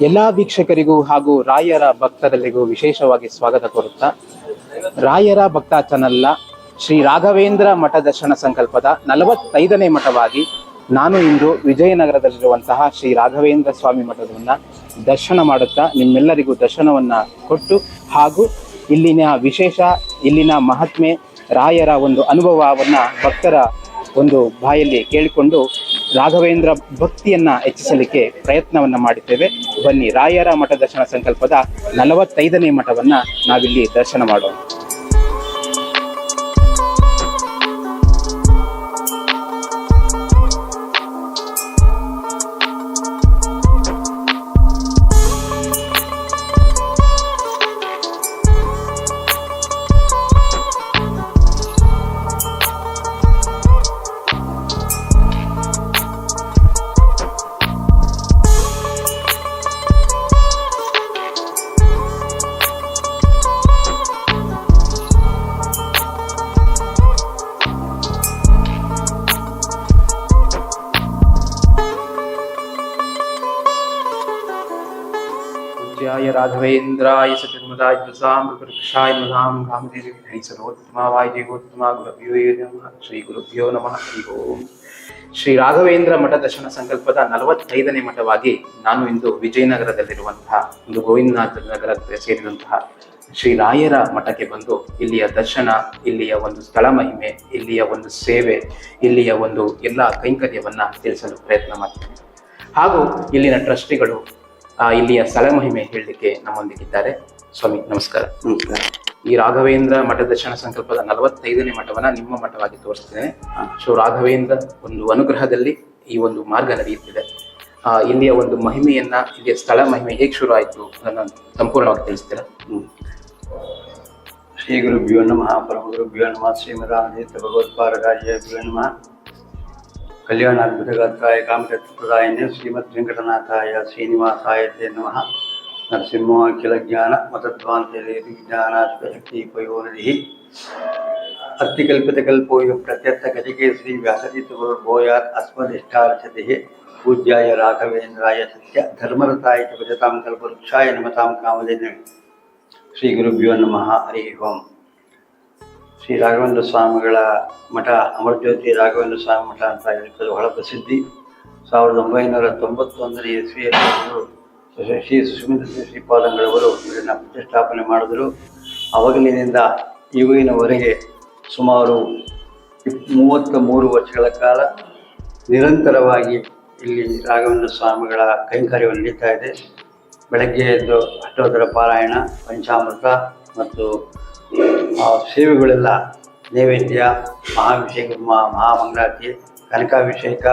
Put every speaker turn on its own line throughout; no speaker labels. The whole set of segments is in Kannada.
ಎಲ್ಲಾ ವೀಕ್ಷಕರಿಗೂ ಹಾಗೂ ರಾಯರ ಭಕ್ತರಲ್ಲಿಗೂ ವಿಶೇಷವಾಗಿ ಸ್ವಾಗತ ಕೋರುತ್ತಾ, ರಾಯರ ಭಕ್ತ ಚಾನಲ್ನ ಶ್ರೀ ರಾಘವೇಂದ್ರ ಮಠ ದರ್ಶನ ಸಂಕಲ್ಪದ ನಲವತ್ತೈದನೇ ಮಠವಾಗಿ ನಾನು ಇಂದು ವಿಜಯನಗರದಲ್ಲಿರುವಂತಹ ಶ್ರೀ ರಾಘವೇಂದ್ರ ಸ್ವಾಮಿ ಮಠವನ್ನು ದರ್ಶನ ಮಾಡುತ್ತಾ ನಿಮ್ಮೆಲ್ಲರಿಗೂ ದರ್ಶನವನ್ನು ಕೊಟ್ಟು ಹಾಗೂ ಇಲ್ಲಿನ ವಿಶೇಷ, ಇಲ್ಲಿನ ಮಹಾತ್ಮೆ ರಾಯರ ಒಂದು ಅನುಭವವನ್ನು ಭಕ್ತರ ಒಂದು ಬಾಯಲ್ಲಿ ಕೇಳಿಕೊಂಡು ರಾಘವೇಂದ್ರ ಭಕ್ತಿಯನ್ನ ಹೆಚ್ಚಿಸಲಿಕ್ಕೆ ಪ್ರಯತ್ನವನ್ನ ಮಾಡಿದ್ದೇವೆ. ಬನ್ನಿ ರಾಯರ ಮಠ ದರ್ಶನ ಸಂಕಲ್ಪದ ನಲವತ್ತೈದನೇ ಮಠವನ್ನ ನಾವಿಲ್ಲಿ ದರ್ಶನ ಮಾಡೋಣ. पूज्याय राघवेन्द्राय सचन्मदाय वृक्षाय मधां गामदेवी सर्वोत्तमावाय देवोत्तमा गुरुभ्यो नमः ಶ್ರೀ ಗುರುಭ್ಯೋ ನಮಃ ಹರಿ ಓಂ ಶ್ರೀ ರಾಘವೇಂದ್ರ ಮಠ ದರ್ಶನ ಸಂಕಲ್ಪದ ನಲವತ್ತೈದನೇ ಮಠವಾಗಿ ನಾನು ಇಂದು ವಿಜಯನಗರದಲ್ಲಿರುವಂತಹ ಒಂದು ಗೋವಿಂದನಾಥ ನಗರ ಸೇರಿದಂತಹ ಶ್ರೀ ರಾಯರ ಮಠಕ್ಕೆ ಬಂದು ಇಲ್ಲಿಯ ದರ್ಶನ ಇಲ್ಲಿಯ ಒಂದು ಸ್ಥಳ ಮಹಿಮೆ ಇಲ್ಲಿಯ ಒಂದು ಸೇವೆ ಇಲ್ಲಿಯ ಒಂದು ಎಲ್ಲ ಕೈಂಕರ್ಯವನ್ನ ತಿಳಿಸಲು ಪ್ರಯತ್ನ ಮಾಡ್ತೇನೆ ಹಾಗೂ ಇಲ್ಲಿನ ಟ್ರಸ್ಟಿಗಳು ಆ, ಇಲ್ಲಿಯ ಸ್ಥಳ ಮಹಿಮೆ ಹೇಳಲಿಕ್ಕೆ ನಮ್ಮೊಂದಿಗಿದ್ದಾರೆ. ಸ್ವಾಮಿ ನಮಸ್ಕಾರ.
ನಮಸ್ಕಾರ.
ಈ ರಾಘವೇಂದ್ರ ಮಠ ದರ್ಶನ ಸಂಕಲ್ಪದ ನಲವತ್ತೈದನೇ ಮಠವನ್ನ ನಿಮ್ಮ ಮಠವಾಗಿ ತೋರಿಸ್ತೇನೆ. ಸೊ ರಾಘವೇಂದ್ರ ಒಂದು ಅನುಗ್ರಹದಲ್ಲಿ ಈ ಒಂದು ಮಾರ್ಗ ನಡೆಯುತ್ತಿದೆ. ಆ, ಇಲ್ಲಿಯ ಒಂದು ಮಹಿಮೆಯನ್ನ ಇಲ್ಲಿಯ ಸ್ಥಳ ಮಹಿಮೆ ಹೇಗೆ ಶುರು ಆಯಿತು ಅದನ್ನು ಸಂಪೂರ್ಣವಾಗಿ ತಿಳಿಸ್ತೀರಾ?
ಹ್ಮ್. ಶ್ರೀ ಗುರುಭ್ಯೋ ನಮಃ ಪರಮ ಗುರುಭ್ಯೋ ನಮಃ ಶ್ರೀಮದಾನಂದ ಭಗವತ್ಪಾರಕಾರ್ಯಭ್ಯೋ ನಮಃ. ಕಲ್ಯಾಣಾದ್ಭುತಗಾತ್ರಾಯ ಕಾಮಚತ್ರಪ್ರದಾಯನೆ ಶ್ರೀಮದ್ ವೆಂಕಟನಾಥಾಯ ಶ್ರೀನಿವಾಸಾಯ ತೇ ನಮಃ ನರಸಿಂಹ ಅಖಿಲ ಜ್ಞಾನ ಮತಧ್ವಾಂತರಿ ವಿಜ್ಞಾನಾತ್ಮಶಕ್ತಿ ಪಯೋನಿಧಿ ಅರ್ಥಿಕಲ್ಪಿತಕಲ್ಪೋಯ ಪ್ರತ್ಯರ್ಥ ಗಜಗೆ ಶ್ರೀ ವ್ಯಾಸತೀರ್ಥಗುರುರ್ಭೂಯಾತ್ ಅಸ್ಮದಿಷ್ಟಾರ್ಚತೆ ಪೂಜ್ಯಾಯ ರಾಘವೇಂದ್ರಾಯ ಸತ್ಯ ಧರ್ಮರತಾಯ ಚ ಭಜತಾಂ ಕಲ್ಪವೃಕ್ಷಾಯ ನಮತಾಂ ಕಾಮಧೇನ ಶ್ರೀ ಗುರುಭ್ಯೋ ನಮಃ ಹರಿ ಓಂ ಶ್ರೀ ರಾಘವೇಂದ್ರ ಸ್ವಾಮಿಗಳ ಮಠ, ಅಮರಜ್ಯೋತಿ ರಾಘವೇಂದ್ರ ಸ್ವಾಮಿ ಮಠ ಅಂತ ಹೇಳಿಕೊಳ್ಳಲು ಬಹಳ ಪ್ರಸಿದ್ಧಿ. ಸಾವಿರದ ಒಂಬೈನೂರ ತೊಂಬತ್ತೊಂದನೇ ಇಸ್ವಿಯಲ್ಲಿ ಶ್ರೀ ಸುಸ್ಮಿತ ಶ್ರೀಪಾದಂಗಳವರು ಇದನ್ನು ಪ್ರತಿಷ್ಠಾಪನೆ ಮಾಡಿದರು. ಅವಾಗಲಿನಿಂದ ಇವಾಗಿನವರೆಗೆ ಸುಮಾರು ಮೂವತ್ತ ಮೂರು ವರ್ಷಗಳ ಕಾಲ ನಿರಂತರವಾಗಿ ಇಲ್ಲಿ ರಾಘವೇಂದ್ರ ಸ್ವಾಮಿಗಳ ಕೈಂಕರ್ಯವನ್ನು ನಡೀತಾ ಇದೆ. ಬೆಳಗ್ಗೆ ಎದ್ದು ಅಷ್ಟೋತ್ತರ ಪಾರಾಯಣ, ಪಂಚಾಮೃತ ಮತ್ತು ಆ, ಸೇವೆಗಳೆಲ್ಲ ನೈವೇದ್ಯ ಮಹಾಭಿಷೇಕ ಮಹಾ- ಮಹಾಮಂಗಳಾರತಿ ಕನಕಾಭಿಷೇಕ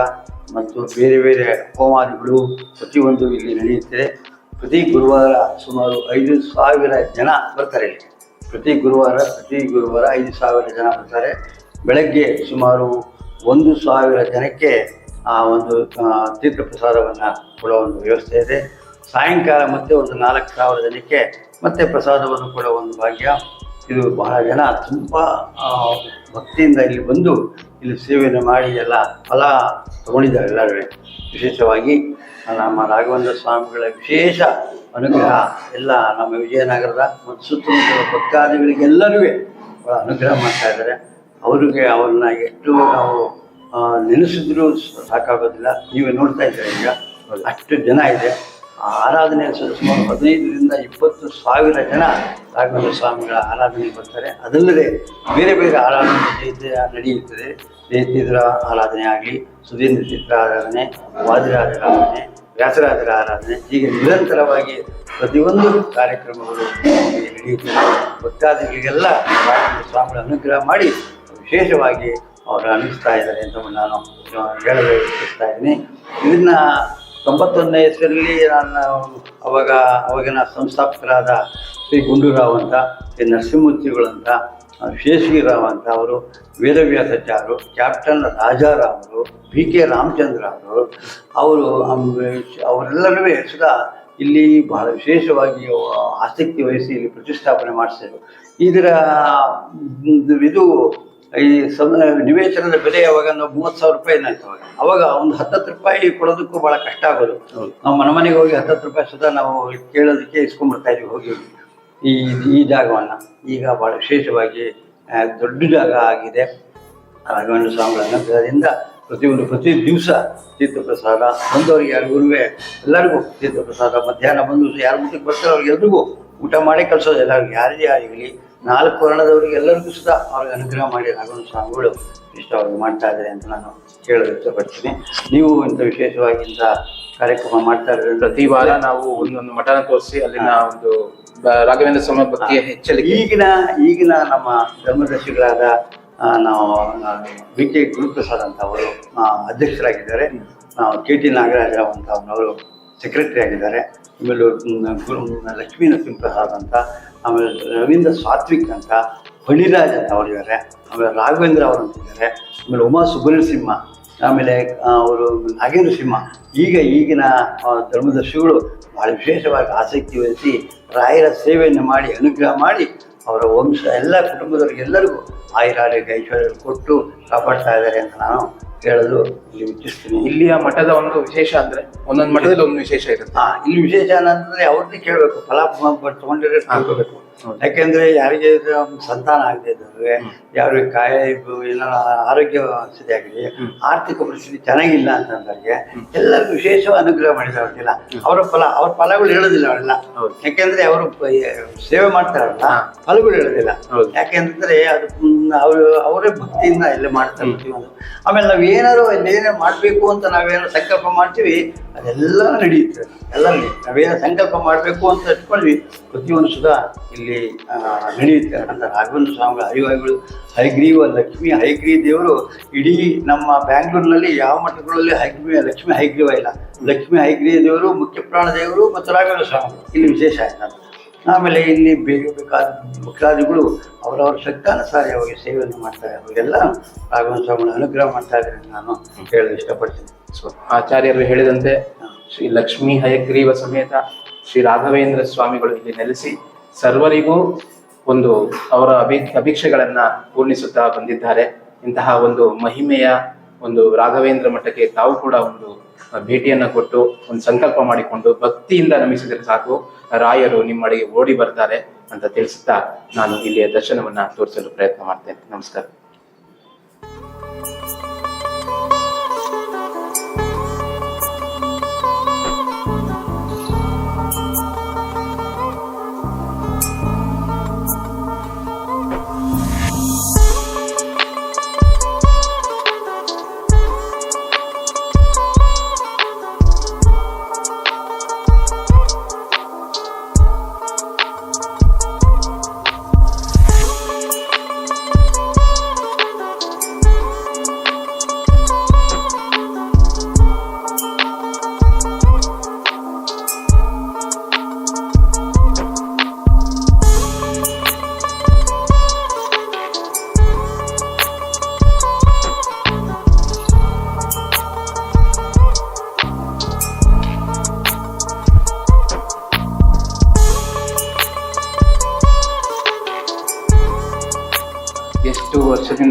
ಮತ್ತು ಬೇರೆ ಬೇರೆ ಹೋಮಾದಿಗಳು ಪ್ರತಿಯೊಂದು ಇಲ್ಲಿ ನಡೆಯುತ್ತದೆ ಪ್ರತಿ ಗುರುವಾರ ಸುಮಾರು ಐದು ಸಾವಿರ ಜನ ಬರ್ತಾರೆ ಇಲ್ಲಿ. ಪ್ರತಿ ಗುರುವಾರ ಪ್ರತಿ ಗುರುವಾರ ಐದು ಸಾವಿರ ಜನ ಬರ್ತಾರೆ. ಬೆಳಗ್ಗೆ ಸುಮಾರು ಒಂದು ಸಾವಿರ ಜನಕ್ಕೆ ಆ ಒಂದು ತೀರ್ಥ ಪ್ರಸಾದವನ್ನು ಕೊಡೋ ಒಂದು ವ್ಯವಸ್ಥೆ ಇದೆ. ಸಾಯಂಕಾಲ ಮತ್ತೆ ಒಂದು ನಾಲ್ಕು ಸಾವಿರ ಜನಕ್ಕೆ ಮತ್ತೆ ಪ್ರಸಾದವನ್ನು ಕೊಡೋ ಒಂದು ಭಾಗ್ಯ. ಇದು ಬಹಳ ಜನ ತುಂಬ ಭಕ್ತಿಯಿಂದ ಇಲ್ಲಿ ಬಂದು ಇಲ್ಲಿ ಸೇವೆಯನ್ನು ಮಾಡಿ ಎಲ್ಲ ಫಲ ತಗೊಂಡಿದ್ದಾರೆ ಎಲ್ಲರೂ. ವಿಶೇಷವಾಗಿ ನಮ್ಮ ರಾಘವೇಂದ್ರ ಸ್ವಾಮಿಗಳ ವಿಶೇಷ ಅನುಗ್ರಹ ಎಲ್ಲ ನಮ್ಮ ವಿಜಯನಗರದ ಮತ್ತು ಸುತ್ತಮುತ್ತಲ ಭಕ್ತಾದಿಗಳಿಗೆಲ್ಲರೂ ಬಹಳ ಅನುಗ್ರಹ ಮಾಡ್ತಾ ಇದ್ದಾರೆ. ಅವರಿಗೆ ಅವ್ರನ್ನ ಎಷ್ಟು ನಾವು ನೆನೆಸಿದ್ರೂ ಸಾಕಾಗೋದಿಲ್ಲ. ನೀವೇ ನೋಡ್ತಾ ಇದ್ದೀರಾ ಈಗ? ಅಷ್ಟು ಜನ ಇದೆ. ಆರಾಧನೆ ಸುಮಾರು ಹದಿನೈದರಿಂದ ಇಪ್ಪತ್ತು ಸಾವಿರ ಜನ ರಾಘವೇಂದ್ರ ಸ್ವಾಮಿಗಳ ಆರಾಧನೆಗೆ ಬರ್ತಾರೆ. ಅದಲ್ಲದೆ ಬೇರೆ ಬೇರೆ ಆರಾಧನೆ ಜಯತೆ ನಡೆಯುತ್ತದೆ. ಜಯತೀದ್ರ ಆರಾಧನೆ ಆಗಲಿ, ಸುಧೀಂದ್ರ ಚಿತ್ರ ಆರಾಧನೆ, ವಾದಿರಾಜರ ಆರಾಧನೆ, ವ್ಯಾಸರಾಜರ ಆರಾಧನೆ ಹೀಗೆ ನಿರಂತರವಾಗಿ ಪ್ರತಿಯೊಂದು ಕಾರ್ಯಕ್ರಮಗಳು ನಡೆಯುತ್ತದೆ. ಭಕ್ತಾದಿಗಳಿಗೆಲ್ಲ ರಾಘವೇಂದ್ರ ಸ್ವಾಮಿಗಳ ಅನುಗ್ರಹ ಮಾಡಿ ವಿಶೇಷವಾಗಿ ಅವರು ಅನ್ನಿಸ್ತಾ ಇದ್ದಾರೆ ಅಂತ ನಾನು ಹೇಳಲು ಇಚ್ಛಿಸ್ತಾ ಇದ್ದೀನಿ. ಇದನ್ನ ತೊಂಬತ್ತೊಂದನೇ ಹೆಸರಲ್ಲಿ ನಾನು ಅವಾಗ ಅವಾಗಿನ ಸಂಸ್ಥಾಪಕರಾದ ಶ್ರೀ ಗುಂಡೂರಾವ್ ಅಂತ ಶ್ರೀ ನರಸಿಂಹಮೂರ್ತಿಗಳು ಅಂತ ಆ, ಶೇಷಗಿರಾವ್ ಅಂತ ಅವರು ವೇದವ್ಯಾಸಾಚಾರ್ಯರು ಕ್ಯಾಪ್ಟನ್ ರಾಜಾರಾಮರು ಬಿ ಕೆ ರಾಮಚಂದ್ರ ಅವರು ಅವರು ಅವರೆಲ್ಲರೂ ಸುಧಾ ಇಲ್ಲಿ ಬಹಳ ವಿಶೇಷವಾಗಿ ಆಸಕ್ತಿ ವಹಿಸಿ ಇಲ್ಲಿ ಪ್ರತಿಷ್ಠಾಪನೆ ಮಾಡಿಸಿದರು. ಇದರ ಇದು ಈ ಸಮ ನಿವೇಶನದ ಬೆಲೆ ಯಾವಾಗ? ನಾವು ಮೂವತ್ತು ಸಾವಿರ ರೂಪಾಯಿ ಅವಾಗ. ಅವಾಗ ಒಂದು ಹತ್ತತ್ತು ರೂಪಾಯಿ ಕೊಡೋದಕ್ಕೂ ಬಹಳ ಕಷ್ಟ ಆಗೋದು. ನಾವು ಮನೆ ಮನೆಗೆ ಹೋಗಿ ಹತ್ತತ್ತು ರೂಪಾಯಿ ಸುಧಾ ನಾವು ಕೇಳೋದಕ್ಕೆ ಇಸ್ಕೊಂಡ್ಬರ್ತಾ ಇದ್ವಿ ಹೋಗಿ ಈ ಈ ಜಾಗವನ್ನ ಈಗ ಬಹಳ ವಿಶೇಷವಾಗಿ ದೊಡ್ಡ ಜಾಗ ಆಗಿದೆ. ರಾಘವೇಂದ್ರ ಸ್ವಾಮಿಗಳ ಅನುಗ್ರಹದಿಂದ ಪ್ರತಿಯೊಂದು ಪ್ರತಿ ದಿವಸ ತೀರ್ಥಪ್ರಸಾದ ಬಂದವರಿಗೆ ಯಾರಿಗೂ ಎಲ್ಲರಿಗೂ ತೀರ್ಥಪ್ರಸಾದ ಮಧ್ಯಾಹ್ನ ಬಂದು ಯಾರ ಮುಂದಕ್ಕೆ ಬರ್ತಾರೆ ಅವ್ರಿಗೆ ಎಲ್ರಿಗೂ ಊಟ ಮಾಡಿ ಕಳಿಸೋದು. ಎಲ್ಲರಿಗೂ ಯಾರೇ ಆಗಲಿ ನಾಲ್ಕು ವರ್ಣದವರಿಗೆ ಎಲ್ಲರಿಗೂ ಸುಧಾ ಅವ್ರಿಗೆ ಅನುಗ್ರಹ ಮಾಡಿ ರಾಘವನ ಸ್ವಾಮಿಗಳು ಅವ್ರಿಗೆ ಮಾಡ್ತಾ ಇದ್ದಾರೆ ಅಂತ ನಾನು ಕೇಳಲು ಇಷ್ಟಪಡ್ತೀನಿ. ನೀವು ಇಂಥ ವಿಶೇಷವಾಗಿ ಇಂಥ ಕಾರ್ಯಕ್ರಮ ಮಾಡ್ತಾ ಇರೋದ್ರಿಂದ
ಪ್ರತಿ ವಾರ ನಾವು ಒಂದೊಂದು ಮಠನ ತೋರಿಸಿ ಅಲ್ಲಿನ ಒಂದು ರಾಘವೇಂದ್ರ ಸ್ವಾಮಿ ಬಗ್ಗೆ ಹೆಚ್ಚಲಿ
ಈಗಿನ ಈಗಿನ ನಮ್ಮ ಧರ್ಮದರ್ಶಿಗಳಾದ ನಾವು ಬಿ ಕೆ ಗುರುಪ್ರಸಾದ್ ಅಂತ ಅವರು ಅಧ್ಯಕ್ಷರಾಗಿದ್ದಾರೆ. ನಾವು ಕೆ ಟಿ ನಾಗರಾಜರಾವ್ ಅಂತ ಅವರು ಸೆಕ್ರೆಟರಿ ಆಗಿದ್ದಾರೆ. ಆಮೇಲೆ ಗುರು ಲಕ್ಷ್ಮೀ ನರಸಿಂಹ ಪ್ರಸಾದ್ ಅಂತ ಆಮೇಲೆ ರವೀಂದ್ರ ಸಾತ್ವಿಕ್ ಅಂತ ಫಣಿರಾಜ್ ಅಂತ ಅವರಿದ್ದಾರೆ ಆಮೇಲೆ ರಾಘವೇಂದ್ರ ಅವರು ಅಂತಿದ್ದಾರೆ ಆಮೇಲೆ ಉಮಾ ಸುಬ್ರಹ್ಮಣ್ಯ ಆಮೇಲೆ ಅವರು ನಾಗೇಂದ್ರ ಸಿಂಹ. ಈಗ ಈಗಿನ ಧರ್ಮದರ್ಶಿಗಳು ಬಹಳ ವಿಶೇಷವಾಗಿ ಆಸಕ್ತಿ ವಹಿಸಿ ರಾಯರ ಸೇವೆಯನ್ನು ಮಾಡಿ, ಅನುಗ್ರಹ ಮಾಡಿ ಅವರ ವಂಶ, ಎಲ್ಲ ಕುಟುಂಬದವರಿಗೆ ಎಲ್ಲರಿಗೂ ಆಯುರಾರೋಗ್ಯ ಐಶ್ವರ್ಯ ಕೊಟ್ಟು ಕಾಪಾಡ್ತಾ ಇದ್ದಾರೆ ಅಂತ ನಾನು ಹೇಳಲು ಇಲ್ಲಿ ಇಚ್ಛಿಸ್ತೀನಿ ಇಲ್ಲಿ
ಇಲ್ಲಿಯ ಮಠದ ಒಂದು ವಿಶೇಷ ಅಂದ್ರೆ ಒಂದೊಂದು ಮಠದಲ್ಲಿ ಒಂದು ವಿಶೇಷ ಇರುತ್ತೆ.
ಇಲ್ಲಿ ವಿಶೇಷ ಏನಂತಂದ್ರೆ ಅವ್ರನ್ನೇ ಕೇಳಬೇಕು. ಫಲಾಫಲ ತಗೊಂಡಿರೋ
ಕೇಳ್ಕೋಬೇಕು.
ಯಾಕೆಂದ್ರೆ ಯಾರಿಗೆ ಸಂತಾನ ಆಗದೆ ಇದ್ದವ್ರಿಗೆ ಯಾರಿಗೆ ಕಾಯಿಲೆ ಏನಾರ ಆರೋಗ್ಯ ಸ್ಥಿತಿ ಆಗಲಿ ಆರ್ಥಿಕ ಪರಿಸ್ಥಿತಿ ಚೆನ್ನಾಗಿಲ್ಲ ಅಂತಂದವ್ರಿಗೆ ಎಲ್ಲರಿಗೂ ವಿಶೇಷ ಅನುಗ್ರಹ ಮಾಡಿದ್ರು ಅವ್ರಿಗೆಲ್ಲ. ಅವರ ಫಲ ಅವ್ರ ಫಲಗಳು ಹೇಳೋದಿಲ್ಲ ಅವರೆಲ್ಲ. ಯಾಕೆಂದ್ರೆ ಅವರು ಸೇವೆ ಮಾಡ್ತಾರಲ್ಲ ಫಲಗಳು ಹೇಳೋದಿಲ್ಲ. ಯಾಕೆಂದ್ರೆ ಅದು ಅವರು ಅವರೇ ಭಕ್ತಿಯಿಂದ ಎಲ್ಲ ಮಾಡ್ತಾರೆ ಆಮೇಲೆ ನಾವು ಏನಾರು ಏನೇ ಮಾಡಬೇಕು ಅಂತ ನಾವೇನೋ ಸಂಕಲ್ಪ ಮಾಡ್ತೀವಿ ಅದೆಲ್ಲ ನಡೆಯುತ್ತೆ. ಎಲ್ಲ ನಾವೇನೋ ಸಂಕಲ್ಪ ಮಾಡಬೇಕು ಅಂತ ಇಟ್ಕೊಂಡ್ವಿ ಪ್ರತಿಯೊಂದು ಸುಧಾ ಇಲ್ಲಿ ಆ, ನಡೆಯುತ್ತೆ. ಅಂತ ರಾಘವೇಂದ್ರ ಸ್ವಾಮಿಗಳು ಹರಿವಾಯುಗಳು ಹೈಗ್ರೀವ ಲಕ್ಷ್ಮಿ ಹೈಗ್ರೀ ದೇವರು ಇಡೀ ನಮ್ಮ ಬ್ಯಾಂಗ್ಳೂರಿನಲ್ಲಿ ಯಾವ ಮಠಗಳಲ್ಲಿ ಹೈಗ್ರೀ ಲಕ್ಷ್ಮಿ ಹೈಗ್ರೀವ ಇಲ್ಲ. ಲಕ್ಷ್ಮಿ ಹೈಗ್ರೀ ದೇವರು ಮುಖ್ಯ ಪ್ರಾಣ ದೇವರು ಮತ್ತು ರಾಘವೇಂದ್ರ ಸ್ವಾಮಿಗಳು. ಇಲ್ಲಿ ವಿಶೇಷ ಆಯ್ತು ಆಮೇಲೆ ಇಲ್ಲಿ ಬೇಗ ಬೇಕಾದ ಭಕ್ತಾದಿಗಳು ಅವರವರ ಸಹಾಯವಾಗಿ ಸೇವೆಯನ್ನು ಮಾಡ್ತಾರೆ. ಅವರಿಗೆಲ್ಲ ರಾಘವೇಂದ್ರ ಸ್ವಾಮಿಗಳ ಅನುಗ್ರಹ ಮಾಡ್ತಾ ಇದ್ದಾರೆ ನಾನು ಹೇಳಲು ಇಷ್ಟಪಡ್ತೀನಿ.
ಸೊ, ಆಚಾರ್ಯರು ಹೇಳಿದಂತೆ ಶ್ರೀ ಲಕ್ಷ್ಮೀ ಹಯಗ್ರೀವ ಸಮೇತ ಶ್ರೀ ರಾಘವೇಂದ್ರ ಸ್ವಾಮಿಗಳು ಇಲ್ಲಿ ನೆಲೆಸಿ ಸರ್ವರಿಗೂ ಒಂದು ಅವರ ಅಭಿ, ಅಭಿಕ್ಷೆಗಳನ್ನ ಪೂರ್ಣಿಸುತ್ತಾ ಬಂದಿದ್ದಾರೆ. ಇಂತಹ ಒಂದು ಮಹಿಮೆಯ ಒಂದು ರಾಘವೇಂದ್ರ ಮಠಕ್ಕೆ ತಾವು ಕೂಡ ಒಂದು ಭೇಟಿಯನ್ನ ಕೊಟ್ಟು, ಒಂದು ಸಂಕಲ್ಪ ಮಾಡಿಕೊಂಡು ಭಕ್ತಿಯಿಂದ ನಮಿಸಿದರೆ ಸಾಕು. ರಾಯರು ನಿಮ್ಮಡೆಗೆ ಓಡಿ ಬರ್ತಾರೆ ಅಂತ ತಿಳಿಸುತ್ತಾ ನಾನು ಇಲ್ಲಿಯ ದರ್ಶನವನ್ನ ತೋರಿಸಲು ಪ್ರಯತ್ನ ಮಾಡ್ತೇನೆ. ನಮಸ್ಕಾರ.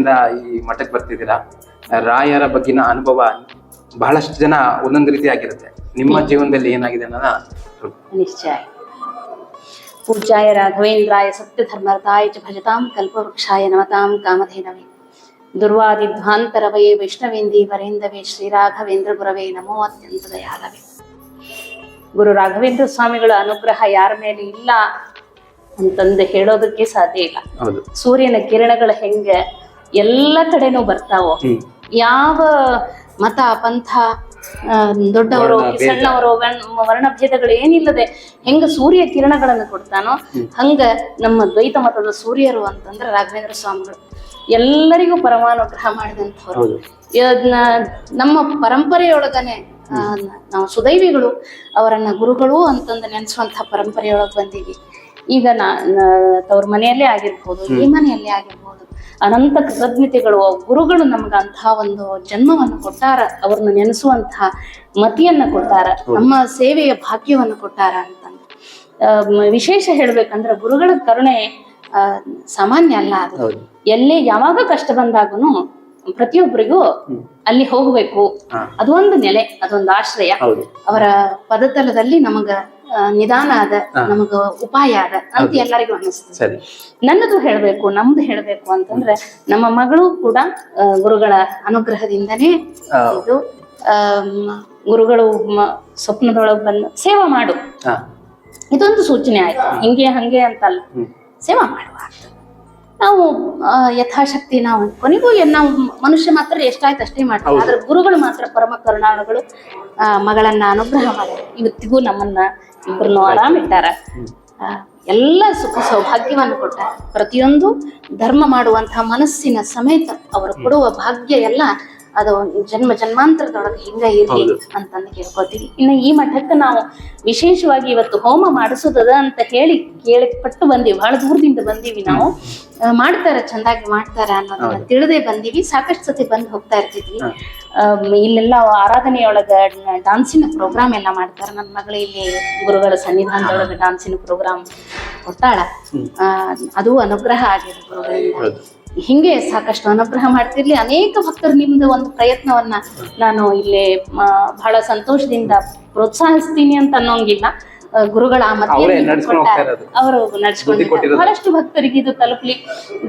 ಕಡೆಯಿಂದ ಈ ಮಠಕ್ಕೆ ಬರ್ತಿದ್ದೀರಾ? ರಾಯರ ಬಗ್ಗಿನ ಅನುಭವ ಬಹಳಷ್ಟು ಜನ ಒಂದೊಂದು ರೀತಿ ಆಗಿರುತ್ತೆ ನಿಮ್ಮ ಜೀವನದಲ್ಲಿ ಏನಾಗಿದೆ ಅನ್ನೋದ ನಿಶ್ಚಯ.
ಪೂಜಾಯ ರಾಘವೇಂದ್ರಾಯ ಸತ್ಯ ಧರ್ಮರತಾಯ ಚ ಭಜತಾಂ ಕಲ್ಪವೃಕ್ಷಾಯ ನಮತಾಂ ಕಾಮಧೇನವೇ. ದುರ್ವಾದಿಧ್ವಾಂತರವಯೇ ವೈಷ್ಣವೇಂದಿ ವರೇಂದವೇ ಶ್ರೀರಾಘವೇಂದ್ರ ಗುರವೇ ನಮೋ ಅತ್ಯಂತ ದಯಾಲವೇ. ಗುರು ರಾಘವೇಂದ್ರ ಸ್ವಾಮಿಗಳ ಅನುಗ್ರಹ ಯಾರ ಮೇಲೆ ಇಲ್ಲ ಅಂತಂದು ಹೇಳೋದಕ್ಕೆ ಸಾಧ್ಯ ಇಲ್ಲ. ಸೂರ್ಯನ ಕಿರಣಗಳು ಹೆಂಗೆ ಎಲ್ಲ ಕಡೆನೂ ಬರ್ತಾವೋ? ಯಾವ ಮತ ಪಂಥ ದೊಡ್ಡವರು ಸಣ್ಣವರು ವರ್ಣ- ವರ್ಣಭೇದಗಳು ಏನಿಲ್ಲದೆ ಹೆಂಗ ಸೂರ್ಯ ಕಿರಣಗಳನ್ನು ಕೊಡ್ತಾನೋ ಹಂಗ ನಮ್ಮ ದ್ವೈತ ಮತದ ಸೂರ್ಯರು ಅಂತಂದ್ರೆ ರಾಘವೇಂದ್ರ ಸ್ವಾಮಿಗಳು. ಎಲ್ಲರಿಗೂ ಪರಮಾನುಗ್ರಹ ಮಾಡಿದಂಥವ್ರು. ನಮ್ಮ ಪರಂಪರೆಯೊಳಗನೆ ನಾವು ಸುದೈವಿಗಳು ಅವರನ್ನ ಗುರುಗಳು ಅಂತಂದ ನೆನೆಸುವಂತ ಪರಂಪರೆಯೊಳಗೆ ಬಂದೀವಿ. ಈಗ ನಾ- ತವ್ರ ಮನೆಯಲ್ಲೇ ಆಗಿರ್ಬೋದು ಈ ಮನೆಯಲ್ಲೇ ಆಗಿರ್ಬೋದು. ಅನಂತ ಕೃತಜ್ಞತೆಗಳು ಗುರುಗಳು ನಮ್ಗೆ ಅಂತಹ ಒಂದು ಜನ್ಮವನ್ನು ಕೊಟ್ಟಾರ ಅವ್ರನ್ನ ನೆನೆಸುವಂತಹ ಮತಿಯನ್ನ ಕೊಟ್ಟಾರ ನಮ್ಮ ಸೇವೆಯ ಭಾಗ್ಯವನ್ನು ಕೊಟ್ಟಾರ ಅಂತ ವಿಶೇಷ ಹೇಳ್ಬೇಕಂದ್ರೆ ಗುರುಗಳ ಕರುಣೆ ಸಾಮಾನ್ಯ ಅಲ್ಲ ಅದು. ಎಲ್ಲಿ ಯಾವಾಗ ಕಷ್ಟ ಬಂದಾಗೂ ಪ್ರತಿಯೊಬ್ಬರಿಗೂ ಅಲ್ಲಿ ಹೋಗ್ಬೇಕು. ಅದೊಂದು ನೆಲೆ ಅದೊಂದು ಆಶ್ರಯ. ಅವರ ಪದತಲದಲ್ಲಿ ನಮಗ ನಿಧಾನ ಅದ ನಮಗ ಉಪಾಯ ಅದ ಅಂತ ಎಲ್ಲರಿಗೂ ಅನಿಸ್ತದೆ ನನ್ನದು ಹೇಳ್ಬೇಕು ನಮ್ದು ಹೇಳ್ಬೇಕು ಅಂತಂದ್ರೆ ನಮ್ಮ ಮಗಳು ಕೂಡ ಗುರುಗಳ ಅನುಗ್ರಹದಿಂದನೇ ಇದು ಗುರುಗಳು ಸ್ವಪ್ನದೊಳಗೆ ಬಂದು ಸೇವಾ ಮಾಡು. ಇದೊಂದು ಸೂಚನೆ ಆಯ್ತು. ಹಿಂಗೆ ಹಂಗೆ ಅಂತಲ್ಲ. ಸೇವಾ ಮಾಡುವ ನಾವು ಆ, ಯಥಾಶಕ್ತಿ ನಾವು ಕೊನೆಗೂ ನಾವು ಮನುಷ್ಯ ಮಾತ್ರ ಎಷ್ಟಾಯ್ತು ಅಷ್ಟೇ ಮಾಡ್ತೀವಿ. ಆದ್ರೆ ಗುರುಗಳು ಮಾತ್ರ ಪರಮ ಕರುಣಾಳುಗಳು ಮಗಳನ್ನ ಅನುಗ್ರಹ ಮಾಡ್ಯಾರ ಇವತ್ತಿಗೂ ನಮ್ಮನ್ನ ಇಬ್ಬರನ್ನು ಆರಾಮಿಟ್ಟಾರ ಎಲ್ಲ ಸುಖ ಸೌಭಾಗ್ಯವನ್ನು ಕೊಟ್ಟಾರ. ಪ್ರತಿಯೊಂದು ಧರ್ಮ ಮಾಡುವಂತಹ ಮನಸ್ಸಿನ ಸಮೇತ ಅವರು ಕೊಡುವ ಭಾಗ್ಯ ಎಲ್ಲ ಅದು ಜನ್ಮ ಜನ್ಮಾಂತರದೊಳಗೆ ಹಿಂಗ ಇರ್ಲಿ ಅಂತಂದು ಕೇಳ್ಕೊತೀವಿ ಇನ್ನು ಈ ಮಠಕ್ಕೆ ನಾವು ವಿಶೇಷವಾಗಿ ಇವತ್ತು ಹೋಮ ಮಾಡಿಸೋದದ ಅಂತ ಹೇಳಿ ಕೇಳಿಪಟ್ಟು ಬಂದೀವಿ. ಬಹಳ ದೂರದಿಂದ ಬಂದೀವಿ ನಾವು. ಮಾಡ್ತಾರ ಚಂದಾಗಿ ಮಾಡ್ತಾರ ಅನ್ನೋದನ್ನ ತಿಳಿದೇ ಬಂದೀವಿ. ಸಾಕಷ್ಟು ಸತಿ ಬಂದು ಹೋಗ್ತಾ ಇರ್ತಿದ್ವಿ. ಇಲ್ಲೆಲ್ಲ ಆರಾಧನೆಯೊಳಗ ಡಾನ್ಸಿನ ಪ್ರೋಗ್ರಾಮ್ ಎಲ್ಲ ಮಾಡ್ತಾರ. ನನ್ನ ಮಗಳು ಇಲ್ಲಿ ಗುರುಗಳ ಸನ್ನಿಧಾನದೊಳಗೆ ಡಾನ್ಸಿನ ಪ್ರೋಗ್ರಾಮ್ ಕೊಟ್ಟಾಳ. ಅದು ಅನುಗ್ರಹ ಆಗಿದೆ ಗುರುಗಳಿಂದ
ಹೌದು.
ಹಿಂಗೆ ಸಾಕಷ್ಟು ಅನುಗ್ರಹ ಮಾಡ್ತಿರ್ಲಿ. ಅನೇಕ ಭಕ್ತರು ನಿಮ್ದು ಒಂದು ಪ್ರಯತ್ನವನ್ನ ನಾನು ಇಲ್ಲಿ ಬಹಳ ಸಂತೋಷದಿಂದ ಪ್ರೋತ್ಸಾಹಿಸ್ತೀನಿ ಅಂತ ಅನ್ನೋಂಗಿಲ್ಲ. ಗುರುಗಳ
ಅವರೇ
ನಡ್ಸ್ಕೊಂಡಿದ್ದಾರೆ. ಬಹಳಷ್ಟು ಭಕ್ತರಿಗೆ ಇದು ತಲುಪಲಿ.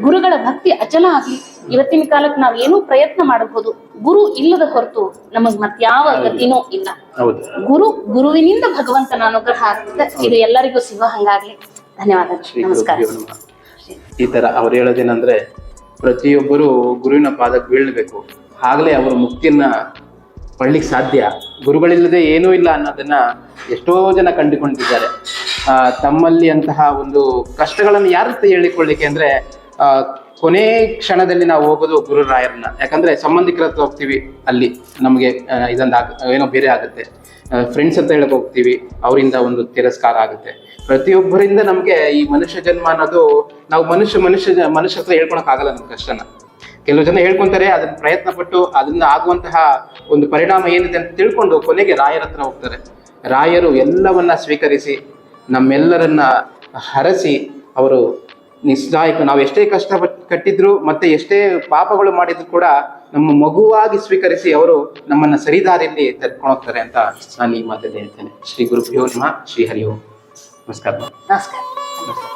ಗುರುಗಳ ಭಕ್ತಿ ಅಚಲ ಆಗ್ಲಿ. ಇವತ್ತಿನ ಕಾಲಕ್ಕೆ ನಾವು ಏನೂ ಪ್ರಯತ್ನ ಮಾಡಬಹುದು. ಗುರು ಇಲ್ಲದ ಹೊರತು ನಮಗ್ ಮತ್ಯಾವ ಗತಿನೂ ಇಲ್ಲ. ಗುರು ಗುರುವಿನಿಂದ ಭಗವಂತನ ಅನುಗ್ರಹ ಆಗ್ತದೆ. ಇದು ಎಲ್ಲರಿಗೂ ಸಿಗೋ ಹಂಗಾಗ್ಲಿ. ಧನ್ಯವಾದ ನಮಸ್ಕಾರ.
ಈ ತರ ಅವ್ರು ಹೇಳೋದೇನಂದ್ರೆ ಪ್ರತಿಯೊಬ್ಬರು ಗುರುವಿನ ಪಾದಕ್ಕೆ ಬೀಳಬೇಕು. ಆಗಲೇ ಅವರು ಮುಕ್ತಿಯನ್ನ ಪಡ್ಲಿಕ್ಕೆ ಸಾಧ್ಯ. ಗುರುಗಳಿಲ್ಲದೆ ಏನೂ ಇಲ್ಲ ಅನ್ನೋದನ್ನ ಎಷ್ಟೋ ಜನ ಕಂಡುಕೊಂಡಿದ್ದಾರೆ. ತಮ್ಮಲ್ಲಿ ಅಂತಹ ಒಂದು ಕಷ್ಟಗಳನ್ನು ಯಾರ ಹೇಳಿಕೊಳ್ಳಿಕ್ಕೆ ಅಂದ್ರೆ ಕೊನೆ ಕ್ಷಣದಲ್ಲಿ ನಾವು ಹೋಗೋದು ಗುರುರಾಯರನ್ನ ಯಾಕಂದ್ರೆ ಸಂಬಂಧಿಕರ ಹತ್ರ ಹೋಗ್ತೀವಿ ಅಲ್ಲಿ. ನಮಗೆ ಇದೊಂದು ಏನೋ ಬೇರೆ ಆಗುತ್ತೆ. ಫ್ರೆಂಡ್ಸ್ ಅಂತ ಹೇಳಕ್ ಹೋಗ್ತೀವಿ. ಅವರಿಂದ ಒಂದು ತಿರಸ್ಕಾರ ಆಗುತ್ತೆ. ಪ್ರತಿಯೊಬ್ಬರಿಂದ ನಮಗೆ ಈ ಮನುಷ್ಯ ಜನ್ಮ ಅನ್ನೋದು ನಾವು ಮನುಷ್ಯ ಮನುಷ್ಯ ಮನುಷ್ಯ ಹತ್ರ ಹೇಳ್ಕೊಳಕ್ ಆಗಲ್ಲ ನಮ್ಮ ಕಷ್ಟನ ಕೆಲವು ಜನ ಹೇಳ್ಕೊಂತಾರೆ, ಅದನ್ನ ಪ್ರಯತ್ನ ಪಟ್ಟು ಅದರಿಂದ ಆಗುವಂತಹ ಒಂದು ಪರಿಣಾಮ ಏನಿದೆ ಅಂತ ತಿಳ್ಕೊಂಡು ಕೊನೆಗೆ ರಾಯರ ಹತ್ರ ಹೋಗ್ತಾರೆ. ರಾಯರು ಎಲ್ಲವನ್ನ ಸ್ವೀಕರಿಸಿ, ನಮ್ಮೆಲ್ಲರನ್ನ ಹರಸಿ, ಅವರು ನಿಸ್ದಾಯಕ ನಾವು ಎಷ್ಟೇ ಕಷ್ಟ ಕಟ್ಟಿದ್ರು ಮತ್ತೆ ಎಷ್ಟೇ ಪಾಪಗಳು ಮಾಡಿದ್ರು ಕೂಡ ನಮ್ಮ ಮಗುವಾಗಿ ಸ್ವೀಕರಿಸಿ ಅವರು ನಮ್ಮನ್ನ ಸರಿದಾರಿಯಲ್ಲಿ ತೆರ್ಕೊಂಡು ಹೋಗ್ತಾರೆ ಅಂತ ನಾನು ಈ ಮಾತಲ್ಲಿ ಹೇಳ್ತೇನೆ. ಶ್ರೀ ಗುರುಭ್ಯೋ ನಿಮ್ಮ ಶ್ರೀ ಹರಿ ಓಂ. ನಮಸ್ಕಾರ.
ನಮಸ್ಕಾರ.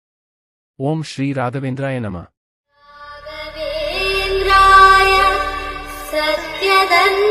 ஓம் ஸ்ரீ ராகவேந்திராய
நம. சத்யதன்மரதாய